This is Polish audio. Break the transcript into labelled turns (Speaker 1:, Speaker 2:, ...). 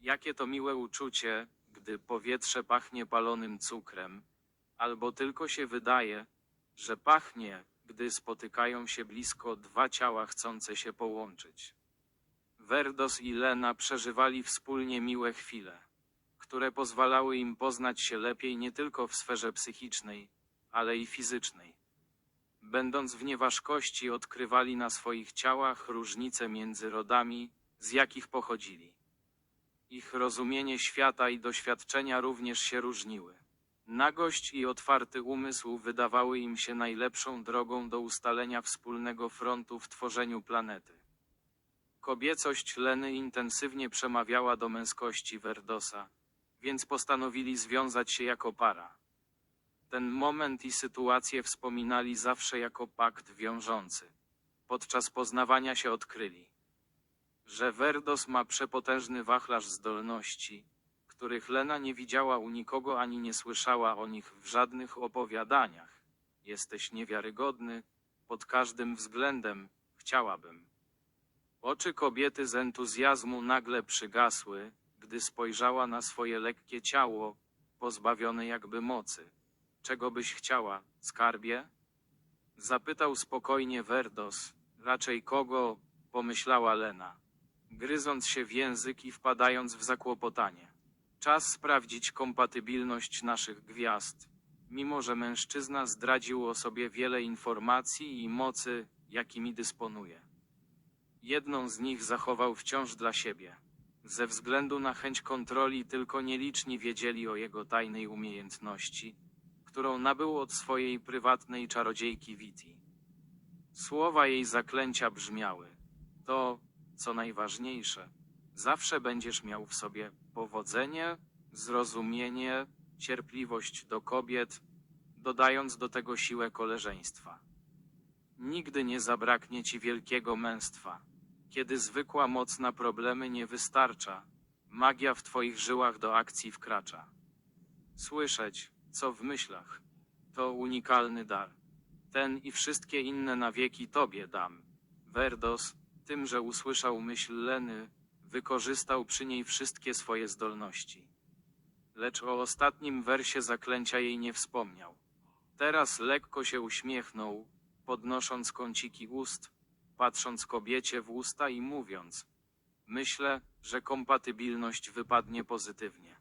Speaker 1: Jakie to miłe uczucie, gdy powietrze pachnie palonym cukrem, albo tylko się wydaje, że pachnie, gdy spotykają się blisko dwa ciała chcące się połączyć. Verdos i Lena przeżywali wspólnie miłe chwile, które pozwalały im poznać się lepiej nie tylko w sferze psychicznej, ale i fizycznej. Będąc w nieważkości, odkrywali na swoich ciałach różnice między rodami, z jakich pochodzili. Ich rozumienie świata i doświadczenia również się różniły. Nagość i otwarty umysł wydawały im się najlepszą drogą do ustalenia wspólnego frontu w tworzeniu planety. Kobiecość Leny intensywnie przemawiała do męskości Verdosa, więc postanowili związać się jako para. Ten moment i sytuację wspominali zawsze jako pakt wiążący. Podczas poznawania się odkryli, że Verdos ma przepotężny wachlarz zdolności, których Lena nie widziała u nikogo ani nie słyszała o nich w żadnych opowiadaniach. Jesteś niewiarygodny, pod każdym względem, chciałabym. Oczy kobiety z entuzjazmu nagle przygasły, gdy spojrzała na swoje lekkie ciało, pozbawione jakby mocy. Czego byś chciała, skarbie? Zapytał spokojnie Verdos, raczej kogo, pomyślała Lena, gryząc się w język i wpadając w zakłopotanie. Czas sprawdzić kompatybilność naszych gwiazd, mimo że mężczyzna zdradził o sobie wiele informacji i mocy, jakimi dysponuje. Jedną z nich zachował wciąż dla siebie. Ze względu na chęć kontroli tylko nieliczni wiedzieli o jego tajnej umiejętności, którą nabył od swojej prywatnej czarodziejki Viti. Słowa jej zaklęcia brzmiały: To, co najważniejsze, zawsze będziesz miał w sobie powodzenie, zrozumienie, cierpliwość do kobiet, dodając do tego siłę koleżeństwa. Nigdy nie zabraknie ci wielkiego męstwa. Kiedy zwykła moc na problemy nie wystarcza, magia w twoich żyłach do akcji wkracza. Słyszeć, co w myślach, to unikalny dar. Ten i wszystkie inne na wieki tobie dam. Verdos, tym, że usłyszał myśl Leny, wykorzystał przy niej wszystkie swoje zdolności. Lecz o ostatnim wersie zaklęcia jej nie wspomniał. Teraz lekko się uśmiechnął, podnosząc kąciki ust, patrząc kobiecie w usta i mówiąc: Myślę, że kompatybilność wypadnie pozytywnie.